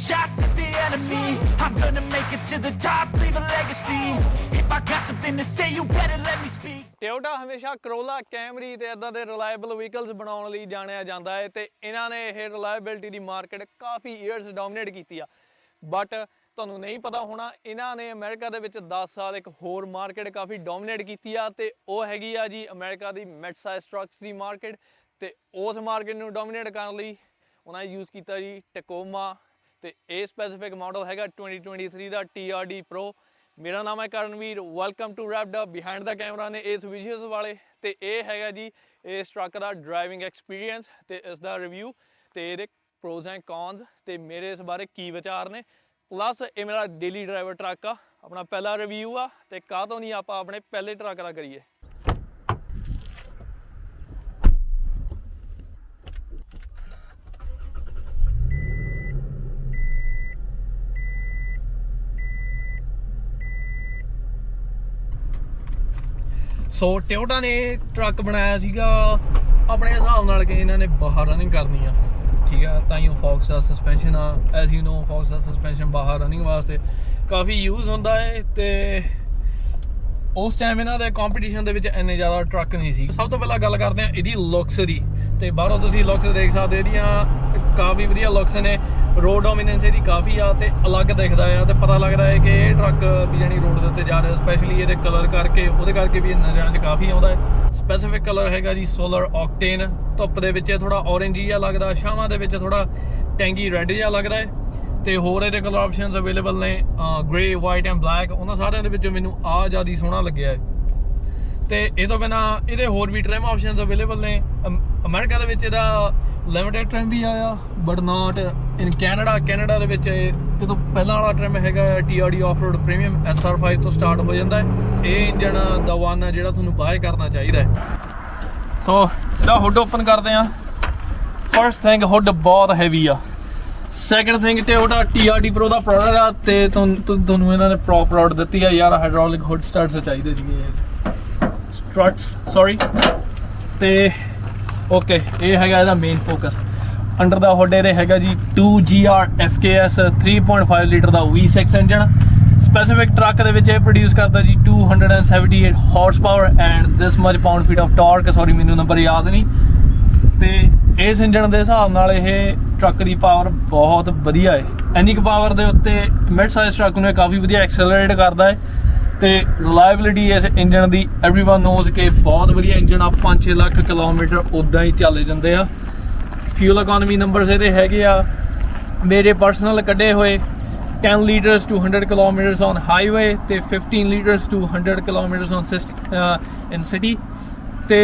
shots at the enemy. I'm gonna make it to the top, leave a legacy. If I got something to say, you better let me speak. Toyota ਹਮੇਸ਼ਾ Corolla Camry ਤੇ ਇਦਾਂ ਦੇ reliable vehicles ਬਣਾਉਣ ਲਈ ਜਾਣਿਆ ਜਾਂਦਾ ਹੈ ਤੇ ਇਹਨਾਂ ਨੇ ਇਹ ਰਿਲਾਇਬਿਲਟੀ ਦੀ ਮਾਰਕੀਟ ਕਾਫੀ ਇਅਰਸ ਡੋਮਿਨੇਟ ਕੀਤੀ ਆ ਬਟ ਤੁਹਾਨੂੰ ਨਹੀਂ ਪਤਾ ਹੋਣਾ ਇਹਨਾਂ ਨੇ ਅਮਰੀਕਾ ਦੇ ਵਿੱਚ 10 ਸਾਲ ਇੱਕ ਹੋਰ ਮਾਰਕੀਟ ਕਾਫੀ ਡੋਮਿਨੇਟ ਕੀਤੀ ਆ ਤੇ ਉਹ ਹੈਗੀ ਆ ਜੀ ਅਮਰੀਕਾ ਦੀ ਮਿਡ ਸਾਈਜ਼ ਟਰੱਕਸ ਦੀ ਮਾਰਕੀਟ ਤੇ ਉਸ ਮਾਰਕੀਟ ਨੂੰ ਡੋਮਿਨੇਟ ਕਰਨ ਲਈ ਉਹਨਾਂ ਨੇ ਯੂਜ਼ ਕੀਤਾ ਜੀ ਟੈਕੋਮਾ ਤੇ ਇਹ ਸਪੈਸੀਫਿਕ ਮਾਡਲ ਹੈਗਾ 2023 ਦਾ TRD Pro ਮੇਰਾ ਨਾਮ ਹੈ Karanveer welcome to wrapped up behind the camera ਨੇ ਇਸ ਵਿਜ਼ੂਅਲਸ ਵਾਲੇ ਤੇ ਇਹ ਹੈਗਾ ਜੀ ਇਸ ਟਰੱਕ ਦਾ ਡਰਾਈਵਿੰਗ ਐਕਸਪੀਰੀਅੰਸ ਤੇ ਇਸ ਦਾ ਰਿਵਿਊ ਤੇ ਇਹਦੇ ਪ੍ਰੋਜ਼ ਐਂਡ ਕੌਨਸ ਤੇ ਮੇਰੇ ਇਸ ਬਾਰੇ ਕੀ ਵਿਚਾਰ ਨੇ। ਪਲੱਸ ਇਹ ਮੇਰਾ ਡੇਲੀ ਡਰਾਈਵਰ ਟਰੱਕ ਆ, ਆਪਣਾ ਪਹਿਲਾ ਰਿਵਿਊ ਆ ਤੇ ਕਾਹ ਤੋਂ ਨਹੀਂ ਆਪਾਂ ਆਪਣੇ ਪਹਿਲੇ ਟਰੱਕ ਦਾ ਕਰੀਏ। ਸੋ ਟਿਓਟਾ ਨੇ ਟਰੱਕ ਬਣਾਇਆ ਸੀਗਾ। ਆਪਣੇ ਹਿਸਾਬ ਨਾਲ ਕਿ ਇਹਨਾਂ ਨੇ ਬਾਹਰ ਰਨਿੰਗ ਕਰਨੀ ਆ। ਠੀਕ ਆ, ਤਾਂ ਹੀ ਉਹ ਫੌਕਸ ਦਾ ਸਸਪੈਂਸ਼ਨ ਆ। ਐਸ ਯੂ نو ਫੌਕਸ ਦਾ ਸਸਪੈਂਸ਼ਨ ਬਾਹਰ ਰਨਿੰਗ ਵਾਸਤੇ ਕਾਫੀ ਯੂਜ਼ ਹੁੰਦਾ ਹੈ ਤੇ ਉਸ ਟਾਈਮ ਇਹਨਾਂ ਦੇ ਕੰਪੀਟੀਸ਼ਨ ਦੇ ਵਿੱਚ ਇੰਨੇ ਜ਼ਿਆਦਾ ਟਰੱਕ ਨਹੀਂ ਸੀ। ਸਭ ਤੋਂ ਪਹਿਲਾਂ ਗੱਲ ਕਰਦੇ ਆ ਇਹਦੀ ਲੁਕਸ ਦੀ ਤੇ ਬਾਹਰੋਂ ਤੁਸੀਂ ਲੁਕਸ ਦੇਖ ਸਕਦੇ ਇਹਦੀਆਂ ਕਾਫੀ ਵਧੀਆ ਲੁਕਸ ਨੇ। ਰੋਡ ਡੋਮੀਨੈਂਸ ਇਹਦੀ ਕਾਫੀ ਆ ਤੇ ਅਲੱਗ ਦਿਖਦਾ ਆ ਤੇ ਪਤਾ ਲੱਗਦਾ ਹੈ ਕਿ ਟਰੱਕ ਵੀ ਜਾਨੀ ਰੋਡ ਦੇ ਉੱਤੇ ਜਾ ਰਿਹਾ ਸਪੈਸ਼ਲੀ ਇਹਦੇ ਕਲਰ ਕਰਕੇ, ਉਹਦੇ ਕਰਕੇ ਵੀ ਇਹ ਨਜ਼ਰਾਂ 'ਚ ਕਾਫੀ ਆਉਂਦਾ ਹੈ। ਸਪੈਸੀਫਿਕ ਕਲਰ ਹੈਗਾ ਜੀ ਸੋਲਰ ਆਕਟੇਨ ਧੁੱਪ ਦੇ ਵਿੱਚ ਇਹ ਥੋੜਾ ਔਰੇਂਜ ਜਿਹਾ ਲੱਗਦਾ, ਛਾਵਾਂ ਦੇ ਵਿੱਚ ਥੋੜਾ ਟੈਂਗੀ ਰੈੱਡ ਜਿਹਾ ਲੱਗਦਾ ਹੈ। ਤੇ ਹੋਰ ਇਹਦੇ ਕਲਰ ਆਪਸ਼ਨਸ ਅਵੇਲੇਬਲ ਨੇ ਗ੍ਰੇ ਵਾਈਟ ਐਂਡ ਬਲੈਕ ਉਹਨਾਂ ਸਾਰਿਆਂ ਦੇ ਵਿੱਚੋਂ ਮੈਨੂੰ ਆ ਜ਼ਿਆਦਾ ਸੋਹਣਾ ਲੱਗਿਆ ਹੈ। ਤੇ ਇਹ ਤੋਂ ਬਿਨਾ ਇਹਦੇ ਹੋਰ ਵੀ ਟ੍ਰਿਮ ਆਪਸ਼ਨਸ ਅਵੇਲੇਬਲ ਨੇ। ਅਮ- ਅਮਰੀਕਾ ਦੇ ਵਿੱਚ ਇਹਦਾ ਲਿਮਿਟਡ ਟ੍ਰਿਮ ਵੀ ਆਇਆ but not in Canada Canada ਦੇ ਵਿੱਚ ਇਹ ਤੋਂ ਪਹਿਲਾਂ ਵਾਲਾ ਟ੍ਰਿਮ ਹੈਗਾ TRD ਆਫਰੋਡ ਪ੍ਰੀਮੀਅਮ SR5 ਤੋਂ ਸਟਾਰਟ ਹੋ ਜਾਂਦਾ ਹੈ। ਇਹ ਇੰਜਨ ਦਾ ਵਨ ਹੈ ਜਿਹੜਾ ਤੁਹਾਨੂੰ ਬਾਏ ਕਰਨਾ ਚਾਹੀਦਾ ਹੈ। ਸੋ ਇਹਦਾ ਹੁੱਡ ਓਪਨ ਕਰਦੇ ਆ ਫਰਸਟ ਥਿੰਗ ਹੁੱਡ ਬਹੁਤ ਹੈਵੀ ਆ। ਸੈਕੰਡ ਥਿੰਗ ਤੇ ਉਹਦਾ TRD Pro ਦਾ ਪ੍ਰੋਡਕਟ ਆ ਤੇ ਤੁਹਾਨੂੰ ਇਹਨਾਂ ਨੇ ਪ੍ਰੋਪਰ ਆਰਡਰ ਦਿੱਤੀ ਆ। ਯਾਰ ਹਾਈਡ੍ਰੋਲਿਕ ਹੁੱਡ ਸਟਾਰਟਸ ਚਾਹੀਦੇ ਸੀਗੇ। ਟਰਟਸ ਸੌਰੀ ਤੇ ਓਕੇ ਇਹ ਹੈਗਾ ਇਹਦਾ main focus under the hood ਇਹਦੇ ਹੈਗਾ ਜੀ 2GR FKS 3.5 ਲੀਟਰ ਦਾ V6 ਇੰਜਨ ਸਪੈਸੀਫਿਕ ਟਰੱਕ ਦੇ ਵਿੱਚ ਇਹ ਪ੍ਰੋਡਿਊਸ ਕਰਦਾ ਜੀ 278 horsepower and this much pound feet of torque sorry ਮੈਨੂੰ ਨੰਬਰ ਯਾਦ ਨਹੀਂ। ਤੇ ਇਸ ਇੰਜਨ ਦੇ ਹਿਸਾਬ ਨਾਲ ਇਹ ਟਰੱਕ ਦੀ ਪਾਵਰ ਬਹੁਤ ਵਧੀਆ ਹੈ। ਐਨੀ ਕੁ ਪਾਵਰ ਦੇ ਉੱਤੇ ਮਿਡ ਸਾਈਜ਼ ਟਰੱਕ ਨੂੰ ਇਹ ਕਾਫੀ ਵਧੀਆ ਐਕਸਲਰੇਟ ਕਰਦਾ ਹੈ। ਤੇ ਰਿਲਾਇਬਿਲਿਟੀ ਇਸ ਇੰਜਨ ਦੀ एवरीवन ਨੋਜ਼ ਕਿ ਬਹੁਤ ਵਧੀਆ ਇੰਜਨ ਆ 5-6 ਲੱਖ ਕਿਲੋਮੀਟਰ ਉਦਾਂ ਹੀ ਚੱਲ ਜਾਂਦੇ ਆ ਫਿਊਲ ਇਕਨੋਮੀ ਨੰਬਰਸ ਇਹਦੇ ਹੈਗੇ ਆ ਮੇਰੇ ਪਰਸਨਲ ਕੱਢੇ ਹੋਏ 10 litres to 100 kilometres on highway ਤੇ 15 litres to 100 kilometres on in city ਤੇ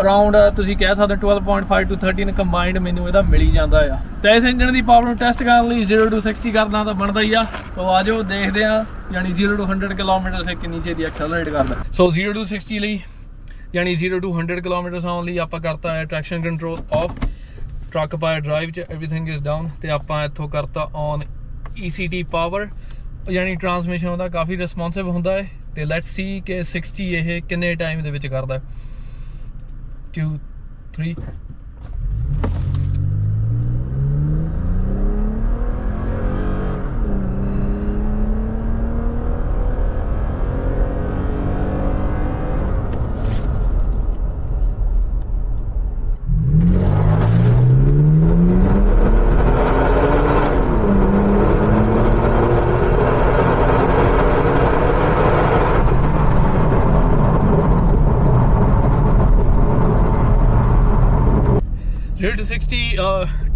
ਅਰਾਊਂਡ ਤੁਸੀਂ ਕਹਿ ਸਕਦੇ ਹੋ 12.5 ਟੂ 13 ਕੰਬਾਈਨਡ ਮੈਨੂੰ ਇਹਦਾ ਮਿਲੀ ਜਾਂਦਾ ਆ। ਤੇ ਇਸ ਇੰਜਨ ਦੀ ਪਾਵਰ ਨੂੰ ਟੈਸਟ ਕਰਨ ਲਈ 0 ਟੂ 60 ਕਰਨਾ ਤਾਂ ਬਣਦਾ ਹੀ ਆ। ਤੋ ਆਜੋ ਦੇਖਦੇ ਆ ਯਾਨੀ 0 ਟੂ 100 ਕਿਲੋਮੀਟਰ ਸੇ ਕਿੰਨੀ ਛੇਤੀ ਐਕਸਲਰੇਟ ਕਰਦਾ। ਸੋ 0 ਟੂ 60 ਲਈ, ਯਾਨੀ 0 ਟੂ 100 ਕਿਲੋਮੀਟਰ ਆਉਣ ਲਈ ਆਪਾਂ ਕਰਤਾ ਹੈ ਟਰੈਕਸ਼ਨ ਕੰਟਰੋਲ ਆਫ ਟਰੱਕ ਪਾਇਰ ਡਰਾਈਵ ਚ ਐਵਰੀਥਿੰਗ ਇਜ਼ ਡਾਊਨ ਤੇ ਆਪਾਂ ਇੱਥੋਂ ਕਰਤਾ ਔਨ ECT ਪਾਵਰ ਯਾਨੀ ਟਰਾਂਸਮਿਸ਼ਨ ਉਹਦਾ ਕਾਫੀ ਰਿਸਪੌਂਸਿਵ ਹੁੰਦਾ ਹੈ ਤੇ ਲੈਟਸ ਸੀ ਕਿ 60 ਇਹ ਕਿੰਨੇ ਟਾਈਮ ਦੇ ਵਿੱਚ ਕਰਦਾ ਹੈ। two, three.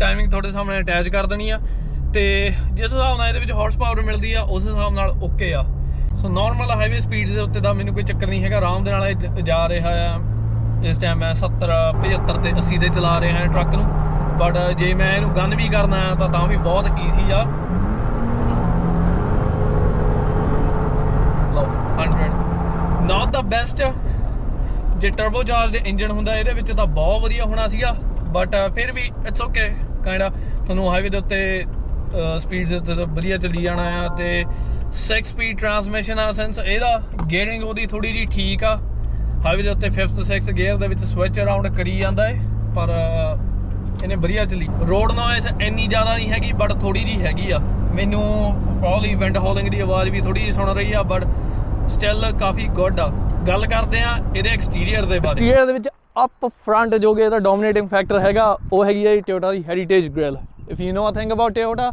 ਟਾਈਮਿੰਗ ਤੁਹਾਡੇ ਸਾਹਮਣੇ ਅਟੈਚ ਕਰ ਦੇਣੀ ਆ। ਤੇ ਜਿਸ ਹਿਸਾਬ ਨਾਲ ਇਹਦੇ ਵਿੱਚ ਹਾਰਸ ਪਾਵਰ ਮਿਲਦੀ ਆ, ਉਸ ਹਿਸਾਬ ਨਾਲ ਓਕੇ ਆ। ਸੋ ਨਾਰਮਲ ਹਾਈਵੇ ਸਪੀਡਸ ਦੇ ਉੱਤੇ ਤਾਂ ਮੈਨੂੰ ਕੋਈ ਚੱਕਰ ਨਹੀਂ ਹੈਗਾ। ਆਰਾਮ ਦੇ ਨਾਲ ਇਹ ਜਾ ਰਿਹਾ ਆ। ਇਸ ਟਾਈਮ ਮੈਂ 70 75 ਤੇ 80 ਤੇ ਚਲਾ ਰਿਹਾ ਹਾਂ ਟਰੱਕ ਨੂੰ। ਬਟ ਜੇ ਮੈਂ ਇਹਨੂੰ ਗਨ ਵੀ ਕਰਨਾ ਆ ਤਾਂ ਤਾਂ ਵੀ ਬਹੁਤ ਈਜ਼ੀ ਆ। ਲਓ 100 ਨਾਟ ਦਾ ਬੈਸਟ ਜੇ ਟਰਬੋ ਚਾਰਜ ਇੰਜਨ ਹੁੰਦਾ, ਇਹਦੇ ਵਿੱਚ ਤਾਂ ਬਹੁਤ ਵਧੀਆ ਹੋਣਾ ਸੀਗਾ। ਬਟ uh, ਫਿਰ ਵੀ ਇਟਸ ਓਕੇ ਕਾਈਂਡ ਤੁਹਾਨੂੰ ਹਾਈਵੇ ਦੇ ਉੱਤੇ ਸਪੀਡ ਦੇ ਉੱਤੇ ਵਧੀਆ ਚੱਲੀ ਜਾਣਾ ਆ ਤੇ 6 ਸਪੀਡ ਟਰਾਂਸਮਿਸ਼ਨ ਆ ਸੈਂਸ ਇਹਦਾ ਗੇਅਰਿੰਗ ਉਹਦੀ ਥੋੜੀ ਜੀ ਠੀਕ ਆ। ਹਾਈਵੇ ਦੇ ਉੱਤੇ 5th 6th ਗੇਅਰ ਦੇ ਵਿੱਚ ਸਵਿਚ ਅਰਾਊਂਡ ਕਰੀ ਜਾਂਦਾ ਏ, ਪਰ ਇਹਨੇ ਵਧੀਆ ਚਲੀ। ਰੋਡ ਨੋਇਸ ਇੰਨੀ ਜ਼ਿਆਦਾ ਨਹੀਂ ਹੈਗੀ ਬਟ ਥੋੜੀ ਜੀ ਹੈਗੀ ਆ। ਮੈਨੂੰ ਪ੍ਰੋਬਬਲੀ ਵਿੰਡ ਹੌਲਿੰਗ ਦੀ ਆਵਾਜ਼ ਵੀ ਥੋੜੀ ਜਿਹੀ ਸੁਣ ਰਹੀ ਆ ਬਟ ਸਟਿਲ ਕਾਫੀ ਗੁੱਡ ਆ। ਗੱਲ ਕਰਦੇ ਆ ਇਹਦੇ ਐਕਸਟੀਰੀਅਰ ਦੇ ਬਾਰੇ। ਐਕਸਟੀਰੀਅਰ ਦੇ ਵਿੱਚ ਅਪ ਫਰੰਟ ਜੋ ਕਿ ਇਹਦਾ ਡੋਮੀਨੇਟਿੰਗ ਫੈਕਟਰ ਹੈਗਾ, ਉਹ ਹੈਗੀ ਹੈ Toyota the heritage grille if you know a thing about Toyota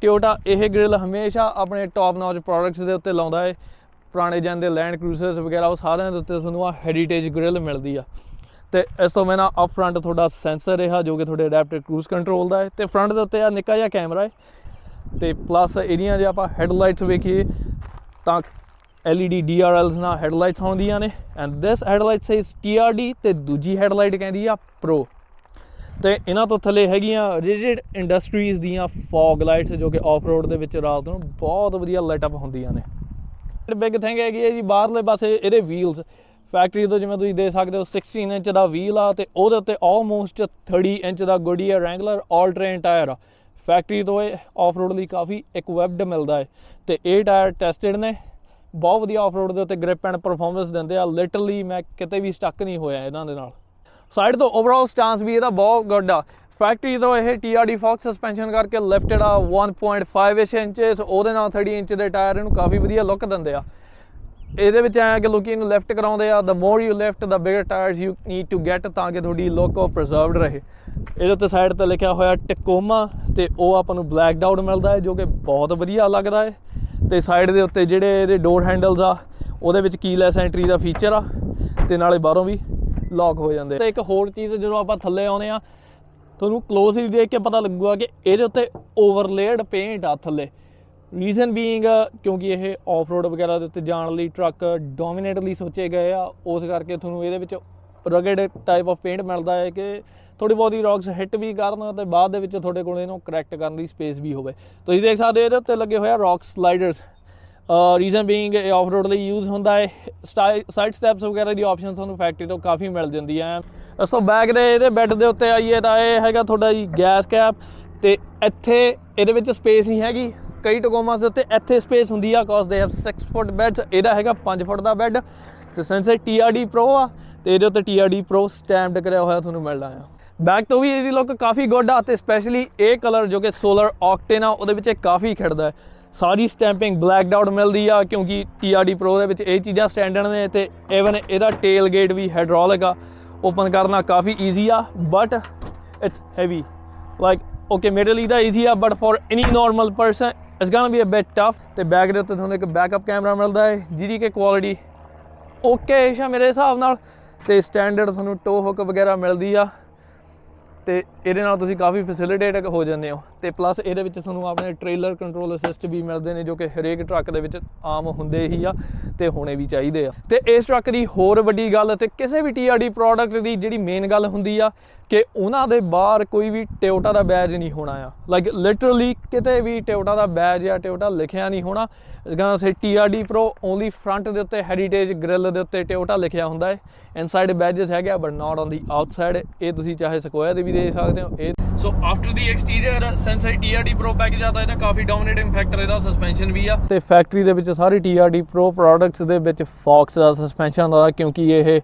Toyota ਇਹ ਗ੍ਰਿਲ ਹਮੇਸ਼ਾ ਆਪਣੇ ਟੌਪ ਨੌਚ ਪ੍ਰੋਡਕਟਸ ਦੇ ਉੱਤੇ ਲਾਉਂਦਾ ਹੈ ਪੁਰਾਣੇ ਜਨ ਲੈਂਡ ਕਰੂਜ਼ਰਸ ਵਗੈਰਾ, ਉਹ ਸਾਰਿਆਂ ਦੇ ਉੱਤੇ ਤੁਹਾਨੂੰ ਆ ਹੈਰੀਟੇਜ ਗ੍ਰਿਲ ਮਿਲਦੀ ਆ। ਤੇ ਇਸ ਤੋਂ ਬਿਨਾਂ ਅਪ ਫਰੰਟ ਤੁਹਾਡਾ ਸੈਂਸਰ ਰਿਹਾ, ਜੋ ਕਿ ਤੁਹਾਡੇ ਅਡੈਪਟਿਵ ਕਰੂਜ਼ ਕੰਟਰੋਲ ਦਾ ਹੈ ਤੇ ਫਰੰਟ ਦੇ ਉੱਤੇ ਆ ਨਿੱਕਾ ਜਿਹਾ ਕੈਮਰਾ ਹੈ ਤੇ ਪਲੱਸ ਇਹਦੀਆਂ ਜੇ ਆਪਾਂ ਹੈਡਲਾਈਟਸ ਵੇਖੀਏ, ਤਾਂ LED DRLs ਨਾਲ ਹੈਡਲਾਈਟਸ ਆਉਂਦੀਆਂ ਨੇ and this headlight says TRD ਤੇ ਦੂਜੀ ਹੈਡਲਾਈਟ ਕਹਿੰਦੀ ਆ ਪ੍ਰੋ ਤੇ ਇਹਨਾਂ ਤੋਂ ਥੱਲੇ ਹੈਗੀਆਂ ਰਿਜਿਡ ਇੰਡਸਟਰੀਜ਼ ਦੀਆਂ ਫੌਗ ਲਾਈਟਸ ਜੋ ਕਿ ਆਫ ਰੋਡ ਦੇ ਵਿੱਚ ਰਾਤ ਨੂੰ ਬਹੁਤ ਵਧੀਆ ਲਾਈਟ ਅਪ ਹੁੰਦੀਆਂ ਨੇ। ਬਿਗ ਥਿੰਗ ਹੈਗੀ ਹੈ ਜੀ ਬਾਹਰਲੇ ਪਾਸੇ ਇਹਦੇ ਵੀਲਸ ਫੈਕਟਰੀ ਤੋਂ ਜਿਵੇਂ ਤੁਸੀਂ ਦੇਖ ਸਕਦੇ ਹੋ 16 ਇੰਚ ਦਾ ਵੀਲ ਆ ਤੇ ਉਹਦੇ ਉੱਤੇ ਆਲਮੋਸਟ 30 ਇੰਚ ਦਾ Goodyear Wrangler all terrain tyre ਆ। ਫੈਕਟਰੀ ਤੋਂ ਇਹ ਆਫ ਰੋਡ ਲਈ ਕਾਫੀ ਇਕਵਿਪਡ ਮਿਲਦਾ ਹੈ। ਤੇ ਇਹ ਟਾਇਰ ਟੈਸਟਡ ਨੇ ਬਹੁਤ ਵਧੀਆ ਆਫ ਰੋਡ ਦੇ ਉੱਤੇ ਗ੍ਰਿਪ ਐਂਡ ਪਰਫਾਰਮੈਂਸ ਦਿੰਦੇ ਆ। ਲਿਟਰਲੀ ਮੈਂ ਕਿਤੇ ਵੀ ਸਟਕ ਨਹੀਂ ਹੋਇਆ ਇਹਨਾਂ ਦੇ ਨਾਲ। ਸਾਈਡ ਤੋਂ ਓਵਰਆਲ ਸਟਾਂਸ ਵੀ ਇਹਦਾ ਬਹੁਤ ਗੁੱਡ ਆ। ਫੈਕਟਰੀ ਤੋਂ ਇਹ TRD ਫੌਕਸ ਸਸਪੈਂਸ਼ਨ ਕਰਕੇ ਲਿਫਟਡ ਆ 1.5 ਇੰਚਸ ਉਹਦੇ ਨਾਲ 30 ਇੰਚ ਦੇ ਟਾਇਰ ਇਹਨੂੰ ਕਾਫੀ ਵਧੀਆ ਲੁੱਕ ਦਿੰਦੇ ਆ। ਇਹਦੇ ਵਿੱਚ ਐ ਕਿ ਲੋਕੀ ਇਹਨੂੰ ਲਿਫਟ ਕਰਾਉਂਦੇ ਆ। The more you lift, the bigger tyres you need to get ਤਾਂ ਕਿ ਤੁਹਾਡੀ ਲੁੱਕ ਉਹ preserved ਰਹੇ। ਇਹਦੇ ਉੱਤੇ ਸਾਈਡ ਤੇ ਲਿਖਿਆ ਹੋਇਆ ਟਿਕੋਮਾ ਤੇ ਉਹ ਆਪਾਂ ਨੂੰ ਬਲੈਕ ਆਊਟ ਮਿਲਦਾ ਹੈ, ਜੋ ਕਿ ਬਹੁਤ ਵਧੀਆ ਲੱਗਦਾ ਹੈ। ਤੇ ਸਾਈਡ ਦੇ ਉੱਤੇ ਜਿਹੜੇ ਇਹਦੇ ਡੋਰ ਹੈਂਡਲਸ ਆ, ਉਹਦੇ ਵਿੱਚ ਕੀਲੈਸ ਐਂਟਰੀ ਦਾ ਫੀਚਰ ਆ, ਤੇ ਨਾਲੇ ਬਾਹਰੋਂ ਵੀ ਲੌਕ ਹੋ ਜਾਂਦੇ ਤੇ ਇੱਕ ਹੋਰ ਚੀਜ਼ ਜਦੋਂ ਆਪਾਂ ਥੱਲੇ ਆਉਨੇ ਆ, ਤੁਹਾਨੂੰ ਕਲੋਜ਼ਲੀ ਦੇਖ ਕੇ ਪਤਾ ਲੱਗੂਗਾ ਕਿ ਇਹਦੇ ਉੱਤੇ ਓਵਰਲੇਡ ਪੇਂਟ ਆ ਥੱਲੇ। ਰੀਜ਼ਨ ਬੀਇੰਗ ਕਿਉਂਕਿ ਇਹ ਆਫ ਰੋਡ ਵਗੈਰਾ ਦੇ ਉੱਤੇ ਜਾਣ ਲਈ ਟਰੱਕ ਡੋਮੀਨੇਟਲੀ ਸੋਚੇ ਗਏ ਆ, ਉਸ ਕਰਕੇ ਤੁਹਾਨੂੰ ਇਹਦੇ ਵਿੱਚ ਰਗਡ ਟਾਈਪ ਆਫ ਪੇਂਟ ਮਿਲਦਾ ਹੈ ਕਿ ਥੋੜੀ ਬਹੁਤੀ ਰੌਕਸ ਹਿੱਟ ਵੀ ਕਰਨ ਤੇ ਬਾਅਦ ਦੇ ਵਿੱਚ ਤੁਹਾਡੇ ਕੋਲ ਇਹਨੂੰ ਕਰੈਕਟ ਕਰਨ ਦੀ ਸਪੇਸ ਵੀ ਹੋਵੇ। ਤੁਸੀਂ ਦੇਖ ਸਕਦੇ ਹੋ ਇਹਦੇ ਉੱਤੇ ਲੱਗੇ ਹੋਏ ਆ ਰੌਕ ਸਲਾਈਡਰਸ ਰੀਜ਼ਨ ਬੀਇੰਗ ਇਹ ਆਫ ਰੋਡ ਲਈ ਯੂਜ਼ ਹੁੰਦਾ ਹੈ। ਸਾਈਡ ਸਟੈਪਸ ਵਗੈਰਾ ਦੀ ਆਪਸ਼ਨ ਤੁਹਾਨੂੰ ਫੈਕਟਰੀ ਤੋਂ ਕਾਫੀ ਮਿਲ ਜਾਂਦੀਆਂ ਇਸ ਤੋਂ ਬੈਕ ਦੇ ਇਹਦੇ ਬੈੱਡ ਦੇ ਉੱਤੇ ਆਈਏ ਤਾਂ ਇਹ ਹੈਗਾ ਤੁਹਾਡਾ ਜੀ ਗੈਸ ਕੈਪ ਤੇ ਇੱਥੇ ਇਹਦੇ ਵਿੱਚ ਸਪੇਸ ਨਹੀਂ ਹੈਗੀ। ਕਈ ਟਕੋਮਾਸ ਦੇ ਉੱਤੇ ਇੱਥੇ ਸਪੇਸ ਹੁੰਦੀ ਆ ਕਾਜ਼ ਦੇ ਹੈਵ 6 ਫੁੱਟ ਬੈੱਡ ਇਹਦਾ ਹੈਗਾ 5 ਫੁੱਟ ਦਾ ਬੈੱਡ ਤੇ ਸੈਂਸਰ TRD Pro ਆ। ਤੇ ਇਹਦੇ ਉੱਤੇ TRD Pro ਸਟੈਂਪਡ ਕਰਿਆ ਹੋਇਆ ਤੁਹਾਨੂੰ ਮਿਲਦਾ ਆ। ਬੈਕ ਤੋਂ ਵੀ ਇਹਦੀ ਲੁੱਕ ਕਾਫੀ ਗੁੱਡ ਆ ਤੇ ਸਪੈਸ਼ਲੀ ਇਹ ਕਲਰ ਜੋ ਕਿ ਸੋਲਰ ਆਕਟੇਨ ਆ, ਉਹਦੇ ਵਿੱਚ ਇਹ ਕਾਫੀ ਖਿੜਦਾ ਹੈ। ਸਾਰੀ ਸਟੈਂਪਿੰਗ ਬਲੈਕਡ ਆਊਟ ਮਿਲਦੀ ਆ, ਕਿਉਂਕਿ TRD Pro ਦੇ ਵਿੱਚ ਇਹ ਚੀਜ਼ਾਂ ਸਟੈਂਡਰਡ ਨੇ ਤੇ ਇਵਨ ਇਹਦਾ ਟੇਲ ਗੇਟ ਵੀ ਹਾਈਡ੍ਰੋਲਿਕ ਆ। ਓਪਨ ਕਰਨਾ ਕਾਫੀ ਈਜ਼ੀ ਆ but it's heavy like okay ਮੇਰੇ ਲਈ ਤਾਂ ਈਜ਼ੀ ਆ but for any normal person it's gonna be a bit tough ਤੇ ਬੈਕ ਦੇ ਉੱਤੇ ਤੁਹਾਨੂੰ ਇੱਕ ਬੈਕਅਪ ਕੈਮਰਾ ਮਿਲਦਾ ਹੈ, ਜਿਹਦੀ ਕਿ ਕੁਆਲਿਟੀ ਓਕੇ ਸ਼ਾ ਮੇਰੇ ਹਿਸਾਬ ਨਾਲ। ਤੇ ਸਟੈਂਡਰਡ ਤੁਹਾਨੂੰ ਟੋ ਹੁੱਕ ਵਗੈਰਾ ਮਿਲਦੀ ਆ। ਤੇ ਇਹਦੇ ਨਾਲ ਤੁਸੀਂ ਕਾਫੀ ਫੈਸਿਲਿਟੇਟ ਹੋ ਜਾਂਦੇ ਹੋ ਤੇ ਪਲੱਸ ਇਹਦੇ ਵਿੱਚ ਤੁਹਾਨੂੰ ਆਪਣੇ ਟ੍ਰੇਲਰ ਕੰਟਰੋਲ ਅਸਿਸਟ ਵੀ ਮਿਲਦੇ ਨੇ ਜੋ ਕਿ ਹਰੇਕ ਟਰੱਕ ਦੇ ਵਿੱਚ ਆਮ ਹੁੰਦੇ ਹੀ ਆ ਤੇ ਹੋਣੇ ਵੀ ਚਾਹੀਦੇ ਆ। ਤੇ ਇਸ ਟਰੱਕ ਦੀ ਹੋਰ ਵੱਡੀ ਗੱਲ ਤੇ ਕਿਸੇ ਵੀ TRD ਪ੍ਰੋਡਕਟ ਦੀ ਜਿਹੜੀ ਮੇਨ ਗੱਲ ਹੁੰਦੀ ਆ ਕਿ ਉਹਨਾਂ ਦੇ ਬਾਹਰ ਕੋਈ ਵੀ ਟਿਓਟਾ ਦਾ ਬੈਜ ਨਹੀਂ ਹੋਣਾ ਆ। ਲਾਈਕ ਲਿਟਰਲੀ ਕਿਤੇ ਵੀ ਟਿਓਟਾ ਦਾ ਬੈਜ ਜਾਂ ਟਿਓਟਾ ਲਿਖਿਆ ਨਹੀਂ ਹੋਣਾ gonna say TRD pro only front ਦੇ ਉੱਤੇ ਹੈਰੀਟੇਜ ਗ੍ਰਿਲ ਦੇ ਉੱਤੇ ਟਿਓਟਾ ਲਿਖਿਆ ਹੁੰਦਾ ਹੈ। ਇਨਸਾਈਡ ਬੈਜਸ ਹੈਗੇ but not on the outside ਇਹ ਤੁਸੀਂ ਚਾਹੇ ਸਕੋਇਆ ਦੇ ਵੀ ਦੇ ਸਕਦੇ ਹੋ ਇਹ so after the exterior sensor TRD Pro package ਆਦਾ ਇਹਦਾ ਕਾਫੀ ਡੋਮੀਨੇਟਿੰਗ ਫੈਕਟਰ ਇਹਦਾ ਸਸਪੈਂਸ਼ਨ ਵੀ ਆ। ਤੇ ਫੈਕਟਰੀ ਦੇ ਵਿੱਚ ਸਾਰੀ TRD Pro ਪ੍ਰੋਡਕਟਸ ਦੇ ਵਿੱਚ ਫੌਕਸ ਦਾ ਸਸਪੈਂਸ਼ਨ ਦਾ ਕਿਉਂਕਿ ਇਹ